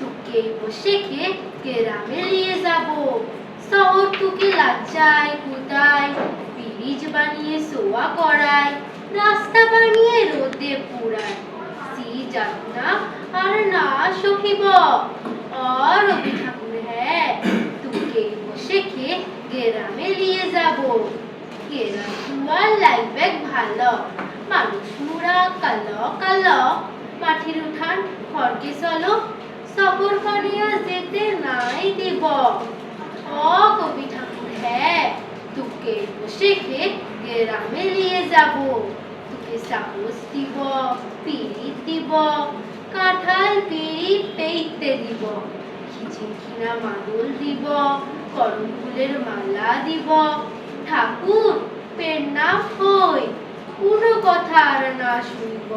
তোকে বসে খেয়ে গ্রামে নিয়ে যাব। শহর তোকে লাজ্জায় কুদায় ব্রিজ বানিয়ে সোয়া করায়, রাস্তা বানিয়ে রোদে পুরায় সি যাতনা আর না সখিব। আর রবি ঠাকুর হ্যাঁ তোকে বসে খেয়ে গ্রামে নিয়ে যাব। তোমার লাগবে ভালো, মানুষ মুরা কালো কালো মাটির উঠান খড়কে চলো করিয়া যেতে নাই দিব। ও কবি ঠাকুর হ্যাঁ তোকে গ্রামে নিয়ে যাব। তোকে সাহস দিব, পিড়িত দিব, কাঁঠাল পিড়ি পেইতে দিব। খিচিং খিনা মাদল দিব, করম ফুলের মালা দিব। ঠাকুর, পেন না হই, কোনো কথা আর না শুনব।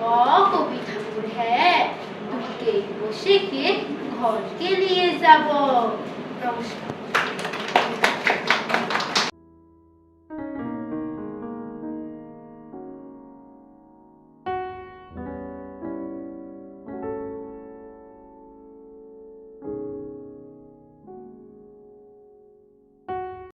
ও কবি ঠাকুর তোকে বসে কে ঘরকে নিয়ে যাব নমস্কার